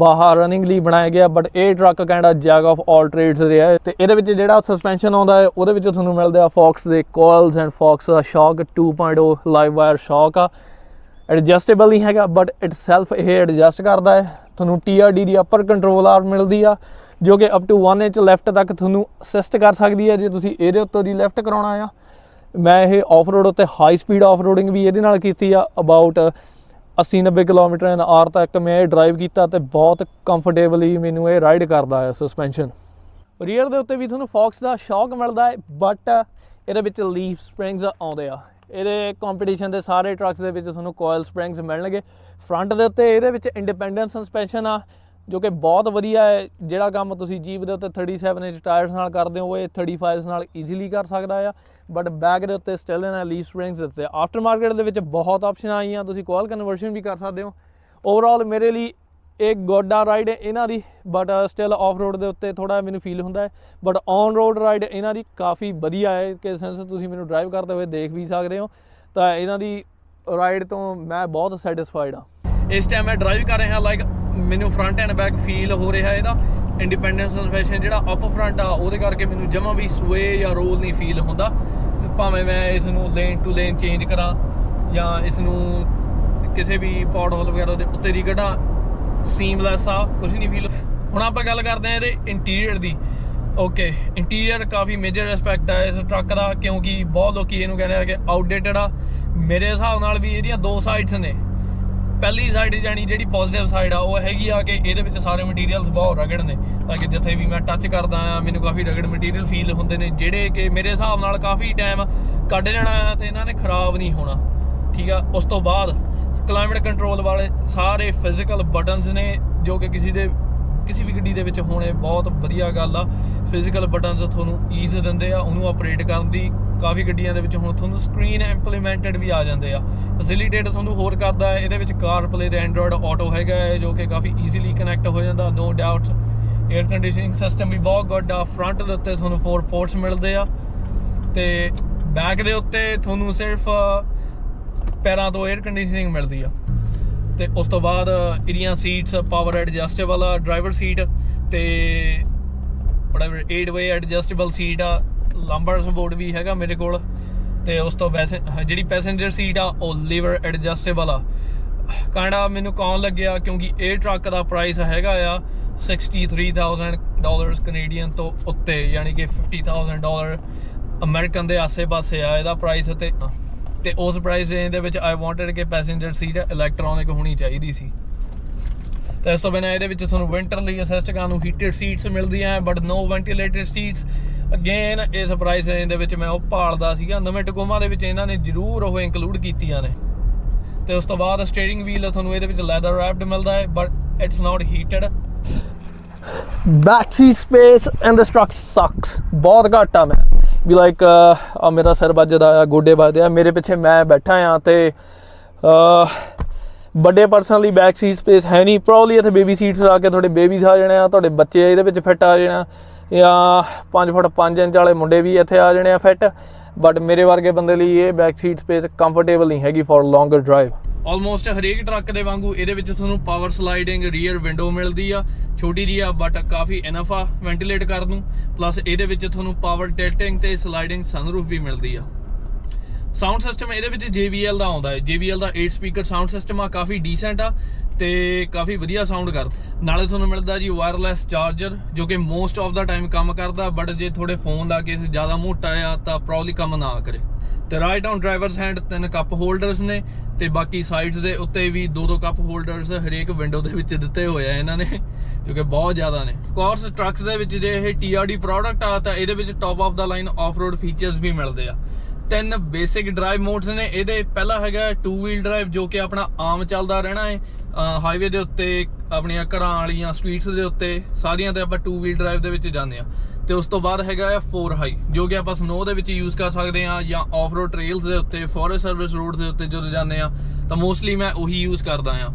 ਬਾਹਰ ਰਨਿੰਗ ਲਈ ਬਣਾਇਆ ਗਿਆ ਬਟ ਇਹ ਟਰੱਕ ਕਹਿੰਦਾ ਜੈਗ ਆਫ ਆਲ ਟ੍ਰੇਡਸ ਰਿਹਾ ਹੈ। ਤੇ ਇਹਦੇ ਵਿੱਚ ਜਿਹੜਾ ਸਸਪੈਂਸ਼ਨ ਆਉਂਦਾ ਹੈ ਉਹਦੇ ਵਿੱਚ ਤੁਹਾਨੂੰ ਮਿਲਦੇ ਆ ਫੌਕਸ ਦੇ ਕੋਇਲਸ ਐਂਡ ਫੌਕਸ ਦਾ ਸ਼ੌਕ 2.0 ਲਾਈਵ ਵਾਇਰ ਸ਼ੌਕ ਆ। ਐਡਜਸਟੇਬਲ ਨਹੀਂ ਹੈਗਾ ਬਟ ਇਟਸੈਲਫ ਇਹ ਐਡਜਸਟ ਕਰਦਾ ਹੈ। ਤੁਹਾਨੂੰ TRD ਦੀ ਅਪਰ ਕੰਟਰੋਲ ਆਰ ਮਿਲਦੀ ਆ, ਜੋ ਕਿ ਅਪ ਟੂ 1 ਇੰਚ ਲੈਫਟ ਤੱਕ ਤੁਹਾਨੂੰ ਅਸਿਸਟ ਕਰ ਸਕਦੀ ਹੈ ਜੇ ਤੁਸੀਂ ਇਹਦੇ ਉੱਤੋਂ ਦੀ ਲੈਫਟ ਕਰਾਉਣਾ ਆ। ਮੈਂ ਇਹ ਆਫ ਰੋਡ ਉੱਤੇ ਹਾਈ ਸਪੀਡ ਆਫ ਰੋਡਿੰਗ ਵੀ ਇਹਦੇ ਨਾਲ ਕੀਤੀ ਆ ਅਬਾਊਟ 80 90 ਕਿਲੋਮੀਟਰ ਐਨ ਆਰ ਤੱਕ ਮੈਂ ਇਹ ਡਰਾਈਵ ਕੀਤਾ ਤੇ ਬਹੁਤ ਕੰਫਰਟੇਬਲੀ ਮੈਨੂੰ ਇਹ ਰਾਈਡ ਕਰਦਾ ਹੈ ਸਸਪੈਂਸ਼ਨ ਰੀਅਰ ਦੇ ਉੱਤੇ ਵੀ ਤੁਹਾਨੂੰ ਫੌਕਸ ਦਾ ਸ਼ੌਕ ਮਿਲਦਾ ਹੈ ਬਟ ਇਹਦੇ ਵਿੱਚ ਲੀਫ ਸਪ੍ਰਿੰਗਸ ਆਉਂਦੇ ਆ। ਇਹਦੇ ਕੰਪੀਟੀਸ਼ਨ ਦੇ ਸਾਰੇ ਟਰੱਕਸ ਦੇ ਵਿੱਚ ਤੁਹਾਨੂੰ ਕੋਇਲ ਸਪ੍ਰਿੰਗਸ ਮਿਲਣਗੇ। ਫਰੰਟ ਦੇ ਉੱਤੇ ਇਹਦੇ ਵਿੱਚ ਇੰਡੀਪੈਂਡੈਂਟ ਸਸਪੈਂਸ਼ਨ ਆ, ਜੋ ਕਿ ਬਹੁਤ ਵਧੀਆ ਹੈ। ਜਿਹੜਾ ਕੰਮ ਤੁਸੀਂ ਜੀਪ ਦੇ ਉੱਤੇ 37 ਇੰਚ ਟਾਇਰਸ ਨਾਲ ਕਰਦੇ ਹੋ, ਉਹ ਇਹ 35 ਨਾਲ ਈਜ਼ੀਲੀ ਕਰ ਸਕਦਾ ਆ। ਬਟ ਬੈਕ ਦੇ ਉੱਤੇ ਸਟਿਲ ਇਹਨਾਂ ਲੀਫ ਸਪ੍ਰਿੰਗਸ ਦਿੱਤੇ ਆਫਟਰ ਮਾਰਕੀਟ ਦੇ ਵਿੱਚ ਬਹੁਤ ਆਪਸ਼ਨਾਂ ਆਈਆਂ, ਤੁਸੀਂ ਕੋਇਲ ਕਨਵਰਸ਼ਨ ਵੀ ਕਰ ਸਕਦੇ ਹੋ। ਓਵਰਆਲ ਮੇਰੇ ਲਈ ਇੱਕ ਗੋਡਾ ਰਾਈਡ ਇਹਨਾਂ ਦੀ ਬਟ ਸਟਿਲ ਆਫ ਰੋਡ ਦੇ ਉੱਤੇ ਥੋੜਾ ਮੈਨੂੰ ਫੀਲ ਹੁੰਦਾ ਹੈ। ਬਟ ਔਨ ਰੋਡ ਰਾਈਡ ਇਹਨਾਂ ਦੀ ਕਾਫੀ ਵਧੀਆ ਹੈ, ਕਿ ਸੈਂਸ ਤੁਸੀਂ ਮੈਨੂੰ ਡਰਾਈਵ ਕਰਦੇ ਹੋਏ ਦੇਖ ਵੀ ਸਕਦੇ ਹੋ, ਤਾਂ ਇਹਨਾਂ ਦੀ ਰਾਈਡ ਤੋਂ ਮੈਂ ਬਹੁਤ ਸੈਟੀਸਫਾਈਡ ਆ ਇਸ ਟਾਈਮ ਮੈਂ ਡਰਾਈਵ ਕਰ ਰਿਹਾ ਲਾਈਕ ਮੈਨੂੰ ਫਰੰਟ ਐਂਡ ਬੈਕ ਫੀਲ ਹੋ ਰਿਹਾ ਇਹਦਾ। ਇੰਡੀਪੈਂਡੈਂਸ ਸਸਪੈਂਸ਼ਨ ਜਿਹੜਾ ਅਪ ਫਰੰਟ ਆ, ਉਹਦੇ ਕਰਕੇ ਮੈਨੂੰ ਜਮਾ ਵੀ ਸਵੇ ਜਾਂ ਰੋਲ ਨਹੀਂ ਫੀਲ ਹੁੰਦਾ। ਭਾਵੇਂ ਮੈਂ ਇਸ ਨੂੰ ਲੇਨ ਟੂ ਲੇਨ ਚੇਂਜ ਕਰਾਂ ਜਾਂ ਇਸ ਨੂੰ ਕਿਸੇ ਵੀ ਪੌਟ ਹੋਲ ਵਗੈਰਾ ਦੇ ਉੱਤੇ ਦੀ ਕੱਢਾਂ ਸੀਮਲੈਸ ਆ ਕੁਝ ਨਹੀਂ ਫੀਲ ਹੁਣ ਆਪਾਂ ਗੱਲ ਕਰਦੇ ਆ ਇਹਦੇ ਇੰਟੀਰੀਅਰ ਦੀ। ਓਕੇ ਇੰਟੀਰੀਅਰ ਕਾਫੀ ਮੇਜਰ ਐਸਪੈਕਟ ਆ ਇਸ ਟਰੱਕ ਦਾ, ਕਿਉਂਕਿ ਬਹੁਤ ਲੋਕੀ ਇਹਨੂੰ ਕਹਿੰਦੇ ਆ ਕਿ ਆਊਟਡੇਟਡ ਆ। ਮੇਰੇ ਹਿਸਾਬ ਨਾਲ ਵੀ ਇਹਦੀਆਂ ਦੋ ਸਾਈਡਸ ਨੇ। ਪਹਿਲੀ ਸਾਈਡ ਜਾਨੀ ਜਿਹੜੀ ਪੋਜ਼ਿਟਿਵ ਸਾਈਡ ਆ, ਉਹ ਹੈਗੀ ਆ ਕਿ ਇਹਦੇ ਵਿੱਚ ਸਾਰੇ ਮਟੀਰੀਅਲਸ ਬਹੁਤ ਰਗੜ ਨੇ। ਤਾਂ ਕਿ ਜਿੱਥੇ ਵੀ ਮੈਂ ਟੱਚ ਕਰਦਾ ਆ, ਮੈਨੂੰ ਕਾਫੀ ਰਗੜ ਮਟੀਰੀਅਲ ਫੀਲ ਹੁੰਦੇ ਨੇ, ਜਿਹੜੇ ਕਿ ਮੇਰੇ ਹਿਸਾਬ ਨਾਲ ਕਾਫੀ ਟਾਈਮ ਕੱਢ ਲੈਣਾ ਆ ਤੇ ਇਹਨਾਂ ਨੇ ਖਰਾਬ ਨਹੀਂ ਹੋਣਾ। ਠੀਕ ਆ? ਉਸ ਤੋਂ ਬਾਅਦ ਕਲਾਈਮੇਟ ਕੰਟਰੋਲ ਵਾਲੇ ਸਾਰੇ ਫਿਜ਼ੀਕਲ ਬਟਨਸ ਨੇ, ਜੋ ਕਿ ਕਿਸੇ ਦੇ, ਕਿਸੇ ਵੀ ਗੱਡੀ ਦੇ ਵਿੱਚ ਹੋਣੇ ਬਹੁਤ ਵਧੀਆ ਗੱਲ ਆ। ਫਿਜ਼ੀਕਲ ਬਟਨਸ ਤੁਹਾਨੂੰ ਈਜ਼ ਦਿੰਦੇ ਆ, ਉਹਨੂੰ ਆਪਰੇਟ ਕਰਨ ਦੀ ਕਾਫੀ ਗੱਡੀਆਂ ਦੇ ਵਿੱਚ ਹੁਣ ਤੁਹਾਨੂੰ ਸਕਰੀਨ ਇੰਪਲੀਮੈਂਟਡ ਵੀ ਆ ਜਾਂਦੇ ਆ। ਫੈਸਿਲਿਟੇਟ ਤੁਹਾਨੂੰ ਹੋਰ ਕਰਦਾ ਹੈ, ਇਹਦੇ ਵਿੱਚ ਕਾਰ ਪਲੇ ਤੇ ਐਂਡਰੋਇਡ ਆਟੋ ਹੈਗਾ ਹੈ, ਜੋ ਕਿ ਕਾਫੀ ਈਜ਼ੀਲੀ ਕਨੈਕਟ ਹੋ ਜਾਂਦਾ no doubt air conditioning system ਵੀ ਬਹੁਤ ਗੁੱਡ ਆ ਫਰੰਟ ਦੇ ਉੱਤੇ ਤੁਹਾਨੂੰ 4 ਪੋਰਟਸ ਮਿਲਦੇ ਆ। ਤੇ ਬੈਕ ਦੇ ਉੱਤੇ ਤੁਹਾਨੂੰ ਸਿਰਫ ਪੈਰਾਂ ਤੋਂ 에ਅਰ ਕੰਡੀਸ਼ਨਿੰਗ ਮਿਲਦੀ ਆ। ਤੇ ਉਸ ਤੋਂ ਬਾਅਦ ਇਹਦੀਆਂ ਸੀਟਸ ਪਾਵਰ ਐਡਜਸਟੇਬਲ ਆ ਡਰਾਈਵਰ ਸੀਟ ਤੇ ਵਟਐਵਰ 8 ਵੇ ਐਡਜਸਟੇਬਲ ਸੀਟ ਆ ਲੰਬਰ ਸਪੋਰਟ ਵੀ ਹੈਗਾ ਮੇਰੇ ਕੋਲ। ਤੇ ਉਸ ਤੋਂ ਵੈਸੇ ਜਿਹੜੀ ਪੈਸੇਂਜਰ ਸੀਟ ਆ, ਉਹ ਲੀਵਰ ਐਡਜਸਟੇਬਲ ਆ। ਕਾਂਡਾ ਮੈਨੂੰ ਕੌਣ ਲੱਗਿਆ ਕਿਉਂਕਿ ਇਹ ਟਰੱਕ ਦਾ ਪ੍ਰਾਈਸ ਹੈਗਾ ਆ 63000 ਡਾਲਰਸ ਕੈਨੇਡੀਅਨ ਤੋਂ ਉੱਤੇ, ਯਾਨੀ ਕਿ 50000 ਡਾਲਰ ਅਮਰੀਕਨ ਦੇ ਆਸੇ-ਪਾਸੇ ਆ ਇਹਦਾ ਪ੍ਰਾਈਸ ਤੇ। ਤੇ ਉਸ ਪ੍ਰਾਈਸ ਰੇਂਜ ਦੇ ਵਿੱਚ ਆਈ ਵਾਂਟਡ ਕਿ ਪੈਸੇਂਜਰ ਸੀਟ ਇਲੈਕਟ੍ਰੋਨਿਕ ਹੋਣੀ ਚਾਹੀਦੀ ਸੀ। ਤੇ ਇਸ ਤੋਂ ਬਿਨਾਂ ਇਹਦੇ ਵਿੱਚ ਤੁਹਾਨੂੰ ਵਿੰਟਰ ਲਈ ਅਸਿਸਟ ਕਰਨ ਨੂੰ ਹੀਟਡ ਸੀਟਸ ਮਿਲਦੀਆਂ but no ventilated seats again ਇਸ ਪ੍ਰਾਈਸ ਰੇਂਜ ਦੇ ਵਿੱਚ ਮੈਂ ਉਹ ਭਾਲਦਾ ਸੀਗਾ। ਨਵੇਂ ਟਕੋਮਾ ਦੇ ਵਿੱਚ ਇਹਨਾਂ ਨੇ ਜ਼ਰੂਰ ਉਹ ਇਨਕਲੂਡ ਕੀਤੀਆਂ ਨੇ। ਤੇ ਉਸ ਤੋਂ ਬਾਅਦ ਸਟੀਅਰਿੰਗ ਵੀਲ ਤੁਹਾਨੂੰ ਇਹਦੇ ਵਿੱਚ ਲੈਦਰ ਰੈਪਡ ਮਿਲਦਾ ਹੈ but it's not heated back seat space and the struck sucks ਬਹੁਤ ਘੱਟ ਆ ਮੈਂ। ਵੀ ਲਾਈਕ ਆ ਮੇਰਾ ਸਿਰ ਵੱਜਦਾ ਆ, ਗੋਡੇ ਵੱਜਦੇ ਆ, ਮੇਰੇ ਪਿੱਛੇ ਮੈਂ ਬੈਠਾ ਆ ਤੇ ਵੱਡੇ ਪਰਸਨ ਲਈ ਬੈਕ ਸੀਟ ਸਪੇਸ ਹੈ ਨਹੀਂ। ਪ੍ਰੋਬਬਲੀ ਇੱਥੇ ਬੇਬੀ ਸੀਟਸ ਆ ਕੇ ਤੁਹਾਡੇ ਬੇਬੀਜ਼ ਆ ਜਾਣੇ ਆ, ਤੁਹਾਡੇ ਬੱਚੇ ਇਹਦੇ ਵਿੱਚ ਫਿੱਟ ਆ ਜਾਣਾ ਜਾਂ 5 ਫੁੱਟ 5 ਇੰਚ ਵਾਲੇ ਮੁੰਡੇ ਵੀ ਇੱਥੇ ਆ ਜਾਣੇ ਆ ਫਿੱਟ ਬਟ ਮੇਰੇ ਵਰਗੇ ਬੰਦੇ ਲਈ ਇਹ ਬੈਕ ਸੀਟ ਸਪੇਸ ਕੰਫਰਟੇਬਲ ਨਹੀਂ ਹੈਗੀ ਫॉर ਲੌਂਗਰ ਡਰਾਈਵ ਆਲਮੋਸਟ ਹਰੇਕ ਟਰੱਕ ਦੇ ਵਾਂਗੂ ਇਹਦੇ ਵਿੱਚ ਤੁਹਾਨੂੰ ਪਾਵਰ ਸਲਾਈਡਿੰਗ ਰੀਅਰ ਵਿੰਡੋ ਮਿਲਦੀ ਆ। ਛੋਟੀ ਜਿਹੀ ਆ ਬਟ ਕਾਫੀ ਇਨਫ ਆ ਵੈਂਟੀਲੇਟ ਕਰਨ ਨੂੰ। ਪਲੱਸ ਇਹਦੇ ਵਿੱਚ ਤੁਹਾਨੂੰ ਪਾਵਰ ਟਿਲਟਿੰਗ ਤੇ ਸਲਾਈਡਿੰਗ ਸਨਰੂਫ ਵੀ ਮਿਲਦੀ ਆ। ਸਾਊਂਡ ਸਿਸਟਮ ਇਹਦੇ ਵਿੱਚ JBL ਦਾ ਆਉਂਦਾ ਹੈ। JBL ਦਾ 8 ਸਪੀਕਰ ਸਾਊਂਡ ਸਿਸਟਮ ਆ, ਕਾਫੀ ਡੀਸੈਂਟ ਆ ਤੇ ਕਾਫੀ ਵਧੀਆ ਸਾਊਂਡ ਕਰਦਾ। ਨਾਲੇ ਤੁਹਾਨੂੰ ਮਿਲਦਾ ਜੀ ਵਾਇਰਲੈਸ ਚਾਰਜਰ ਜੋ ਕਿ ਮੋਸਟ ਆਫ ਦਾ ਟਾਈਮ ਕੰਮ ਕਰਦਾ ਬਟ ਜੇ ਥੋੜੇ ਫੋਨ ਦਾ ਕੇਸ ਜ਼ਿਆਦਾ ਮੋਟਾ ਆ, ਤਾਂ ਪ੍ਰੋਬਬਲੀ ਕੰਮ ਨਾ ਕਰੇ। ਤੇ ਰਾਈਟ ਔਨ ਡਰਾਈਵਰਸ ਹੈਂਡ ਤਿੰਨ ਕੱਪ ਹੋਲਡਰਸ ਨੇ। ਤੇ ਬਾਕੀ ਸਾਈਡਸ ਦੇ ਉੱਤੇ ਵੀ ਦੋ ਦੋ ਕੱਪ ਹੋਲਡਰਸ ਹਰੇਕ ਵਿੰਡੋ ਦੇ ਵਿੱਚ ਦਿੱਤੇ ਹੋਏ ਆ ਇਹਨਾਂ ਨੇ ਕਿਉਂਕਿ ਬਹੁਤ ਜ਼ਿਆਦਾ ਨੇ। ਕੋਰਸ ਟਰੱਕਸ ਦੇ ਵਿੱਚ ਜੇ ਇਹ TRD ਪ੍ਰੋਡਕਟ ਆ, ਤਾਂ ਇਹਦੇ ਵਿੱਚ top of the line off road features ਵੀ ਮਿਲਦੇ ਆ। ਤਿੰਨ ਬੇਸਿਕ ਡਰਾਈਵ ਮੋਡਸ ਨੇ, ਇਹਦੇ ਪਹਿਲਾ ਹੈਗਾ 2 ਵੀਲ ਡਰਾਈਵ ਜੋ ਕਿ ਆਪਣਾ ਆਮ ਚੱਲਦਾ ਰਹਿਣਾ ਹੈ ਹਾਈਵੇ ਦੇ ਉੱਤੇ ਆਪਣੀਆਂ ਘਰਾਂ ਵਾਲੀਆਂ ਸਟਰੀਟਸ ਦੇ ਉੱਤੇ, ਸਾਰੀਆਂ ਤੇ ਆਪਾਂ 2 ਵੀਲ ਡਰਾਈਵ ਦੇ ਵਿੱਚ ਜਾਂਦੇ ਆ। ਤੇ ਉਸ ਤੋਂ ਬਾਅਦ ਹੈਗਾ ਆ 4 ਹਾਈ ਜੋ ਕਿ ਆਪਾਂ ਸਨੋ ਦੇ ਵਿੱਚ ਯੂਜ਼ ਕਰ ਸਕਦੇ ਆ ਜਾਂ ਆਫ ਰੋਡ ਟ੍ਰੇਲਸ ਦੇ ਉੱਤੇ ਫੋਰੈਸਟ ਸਰਵਿਸ ਰੋਡਸ ਦੇ ਉੱਤੇ ਜਦੋਂ ਜਾਂਦੇ ਆ ਤਾਂ ਮੋਸਟਲੀ ਮੈਂ ਉਹੀ ਯੂਜ਼ ਕਰਦਾ ਆ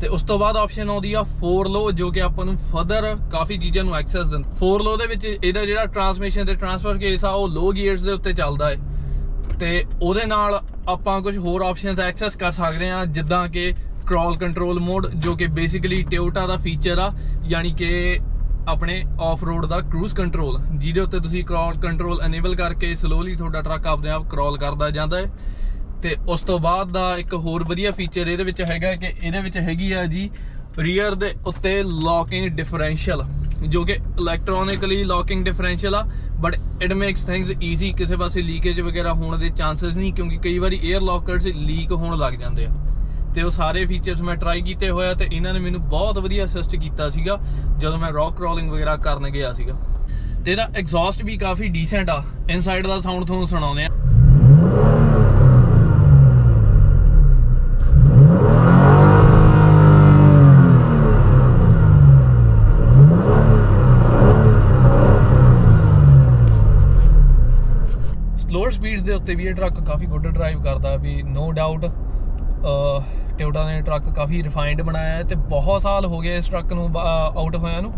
ਤੇ ਉਸ ਤੋਂ ਬਾਅਦ ਆਪਸ਼ਨ ਆਉਂਦੀ ਆ 4 ਲੋ ਜੋ ਕਿ ਆਪਾਂ ਨੂੰ ਫਰਦਰ ਕਾਫੀ ਚੀਜ਼ਾਂ ਨੂੰ ਐਕਸੈਸ ਦਿੰਦਾ। 4 ਲੋ ਦੇ ਵਿੱਚ ਇਹਦਾ ਜਿਹੜਾ ਟਰਾਂਸਮਿਸ਼ਨ ਤੇ ਟਰਾਂਸਫਰ ਕੇਸ ਆ, ਉਹ ਲੋ ਗੀਅਰਸ ਦੇ ਉੱਤੇ ਚੱਲਦਾ ਹੈ। ਤੇ ਉਹਦੇ ਨਾਲ ਆਪਾਂ ਕੁਝ ਹੋਰ ਆਪਸ਼ਨਸ ਐਕਸੈਸ ਕਰ ਸਕਦੇ ਆ ਜਿੱਦਾਂ ਕਿ ਕ੍ਰੋਲ ਕੰਟਰੋਲ ਮੋਡ ਜੋ ਕਿ ਬੇਸਿਕਲੀ ਟਿਓਟਾ ਦਾ ਫੀਚਰ ਆ, ਯਾਨੀ ਕਿ ਆਪਣੇ ਆਫ ਰੋਡ ਦਾ ਕਰੂਜ਼ ਕੰਟਰੋਲ ਜਿਹਦੇ ਉੱਤੇ ਤੁਸੀਂ ਕ੍ਰੋਲ ਕੰਟਰੋਲ ਅਨੇਬਲ ਕਰਕੇ ਸਲੋਲੀ ਤੁਹਾਡਾ ਟਰੱਕ ਆਪਣੇ ਆਪ ਕ੍ਰੋਲ ਕਰਦਾ ਜਾਂਦਾ ਹੈ। ਤੇ ਉਸ ਤੋਂ ਬਾਅਦ ਦਾ ਇੱਕ ਹੋਰ ਵਧੀਆ ਫੀਚਰ ਇਹਦੇ ਵਿੱਚ ਹੈਗਾ ਕਿ ਇਹਦੇ ਵਿੱਚ ਹੈਗੀ ਆ ਜੀ ਰੀਅਰ ਦੇ ਉੱਤੇ ਲੌਕਿੰਗ ਡਿਫਰੈਂਸ਼ੀਅਲ ਜੋ ਕਿ ਇਲੈਕਟ੍ਰੋਨਿਕਲੀ ਲੌਕਿੰਗ ਡਿਫਰੈਂਸ਼ੀਅਲ ਆ but it makes things easy ਕਿਸੇ ਪਾਸੇ ਲੀਕੇਜ ਵਗੈਰਾ ਹੋਣ ਦੇ ਚਾਂਸਸ ਨਹੀਂ, ਕਿਉਂਕਿ ਕਈ ਵਾਰੀ 에ਅਰ ਲੌਕਰਸ ਲੀਕ ਹੋਣ ਲੱਗ ਜਾਂਦੇ ਆ। ਤੇ ਉਹ ਸਾਰੇ ਫੀਚਰਸ ਮੈਂ ਟਰਾਈ ਕੀਤੇ ਹੋਇਆ ਤੇ ਇਹਨਾਂ ਨੇ ਮੈਨੂੰ ਬਹੁਤ ਵਧੀਆ ਅਸਿਸਟ ਕੀਤਾ ਸੀਗਾ, ਜਦੋਂ ਮੈਂ ਰੌਕ ਕ੍ਰੋਲਿੰਗ ਵਗੈਰਾ ਕਰਨ ਗਿਆ ਸੀਗਾ। ਤੇ ਇਹਦਾ ਐਗਜ਼ੌਸਟ ਵੀ ਕਾਫੀ ਡੀਸੈਂਟ ਆ। ਇਨਸਾਈਡ ਦਾ ਸਾਊਂਡ ਤੁਹਾਨੂੰ ਸੁਣਾਉਂਦੇ ਆ। ਸਲੋਅਰ ਸਪੀਡਸ ਦੇ ਉੱਤੇ ਵੀ ਇਹ ਟਰੱਕ ਕਾਫੀ ਗੁੱਡ ਡਰਾਈਵ ਕਰਦਾ ਵੀ ਨੋ ਡਾਊਟ ਟਿਓਟਾ ਨੇ ਟਰੱਕ ਕਾਫੀ ਰਿਫਾਈਨਡ ਬਣਾਇਆ ਹੈ ਤੇ ਬਹੁਤ ਸਾਲ ਹੋ ਗਏ ਇਸ ਟਰੱਕ ਨੂੰ ਆਊਟ ਹੋਇਆ ਨੂੰ।